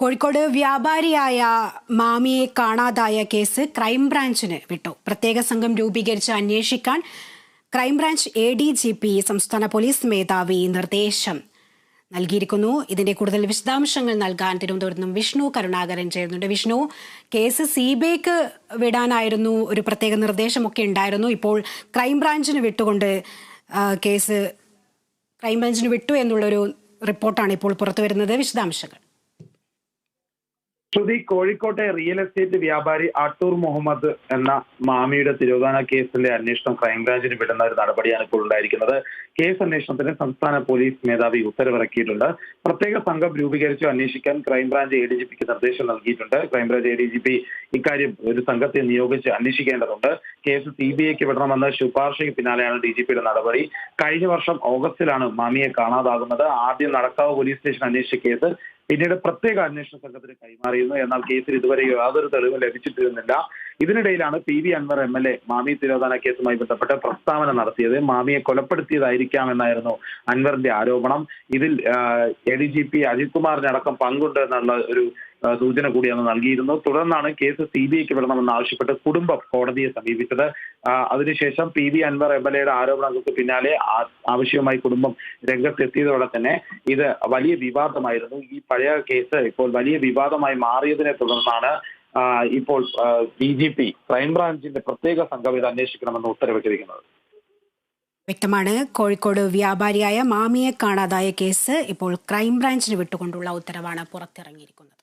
കോഴിക്കോട് വ്യാപാരിയായ മാമിയെ കാണാതായ കേസ് ക്രൈംബ്രാഞ്ചിന് വിട്ടു. പ്രത്യേക സംഘം രൂപീകരിച്ച് അന്വേഷിക്കാൻ crime branch A D G P സംസ്ഥാന പോലീസ് മേധാവി നിർദ്ദേശം നൽകിയിരിക്കുന്നു. ഇതിന്റെ കൂടുതൽ വിശദാംശങ്ങൾ നൽകാൻ തിരുവനന്തപുരത്ത് നിന്നും വിഷ്ണു കരുണാകരൻ ചേരുന്നുണ്ട്. വിഷ്ണു കേസ് സി ബി ഐക്ക് വിടാനായിരുന്നു ഒരു പ്രത്യേക നിർദ്ദേശമൊക്കെ ഉണ്ടായിരുന്നു. ഇപ്പോൾ ക്രൈംബ്രാഞ്ചിന് വിട്ടുകൊണ്ട് കേസ് ക്രൈംബ്രാഞ്ചിന് വിട്ടു എന്നുള്ളൊരു റിപ്പോർട്ടാണ് ഇപ്പോൾ പുറത്തു വരുന്നത് വിശദാംശങ്ങൾ. ശ്രുതി കോഴിക്കോട്ടെ റിയൽ എസ്റ്റേറ്റ് വ്യാപാരി അട്ടൂർ മുഹമ്മദ് എന്ന മാമിയുടെ തിരോധാന കേസിന്റെ അന്വേഷണം ക്രൈംബ്രാഞ്ചിന് വിടുന്ന ഒരു നടപടിയാണ് ഇപ്പോൾ ഉണ്ടായിരിക്കുന്നത്. കേസ് അന്വേഷണത്തിന് സംസ്ഥാന പോലീസ് മേധാവി ഉത്തരവിറക്കിയിട്ടുണ്ട്. പ്രത്യേക സംഘം രൂപീകരിച്ച് അന്വേഷിക്കാൻ crime branch A D G പിക്ക് നിർദ്ദേശം നൽകിയിട്ടുണ്ട്. Crime branch A D G P ഇക്കാര്യം ഒരു സംഘത്തെ നിയോഗിച്ച് അന്വേഷിക്കേണ്ടതുണ്ട്. കേസ് സി ബി ഐക്ക് വിടണമെന്ന ശുപാർശയ്ക്ക് പിന്നാലെയാണ് ഡി ജി പിയുടെ നടപടി. കഴിഞ്ഞ വർഷം ഓഗസ്റ്റിലാണ് മാമിയെ കാണാതാകുന്നത്. ആദ്യം നടക്കാവ് പോലീസ് സ്റ്റേഷൻ അന്വേഷിച്ച കേസ് പിന്നീട് പ്രത്യേക അന്വേഷണ സംഘത്തിന് കൈമാറിയിരുന്നു. എന്നാൽ കേസിൽ ഇതുവരെ യാതൊരു തെളിവും ലഭിച്ചിട്ടിരുന്നില്ല. ഇതിനിടയിലാണ് P V Anvar M L A Mami തിരോധാന കേസുമായി ബന്ധപ്പെട്ട് പ്രസ്താവന നടത്തിയത്. മാമിയെ കൊലപ്പെടുത്തിയതായിരിക്കാം എന്നായിരുന്നു അൻവറിന്റെ ആരോപണം. ഇതിൽ A D G P Ajith കുമാറിനടക്കം പങ്കുണ്ട് എന്നുള്ള ഒരു സൂചന കൂടി അന്ന് നൽകിയിരുന്നു. തുടർന്നാണ് കേസ് സി ബി ഐക്ക് വിടണമെന്ന് ആവശ്യപ്പെട്ട് കുടുംബം കോടതിയെ സമീപിച്ചത്. അതിനുശേഷം P V Anvar M L എയുടെ ആരോപണങ്ങൾക്ക് പിന്നാലെ ആവശ്യമായി കുടുംബം രംഗത്തെത്തിയതോടെ തന്നെ ഇത് വലിയ വിവാദമായിരുന്നു. ഈ പഴയ കേസ് ഇപ്പോൾ വലിയ വിവാദമായി മാറിയതിനെ തുടർന്നാണ് ഇപ്പോൾ ഡി ജി പി ക്രൈംബ്രാഞ്ചിന്റെ പ്രത്യേക സംഘം ഇത് അന്വേഷിക്കണമെന്ന് ഉത്തരവിട്ടിരിക്കുന്നത്. വ്യക്തമാണ്. കോഴിക്കോട് വ്യാപാരിയായ മാമിയെ കാണാതായ കേസ് ഇപ്പോൾ ക്രൈംബ്രാഞ്ചിന് വിട്ടുകൊണ്ടുള്ള ഉത്തരവാണ് പുറത്തിറങ്ങിയിരിക്കുന്നത്.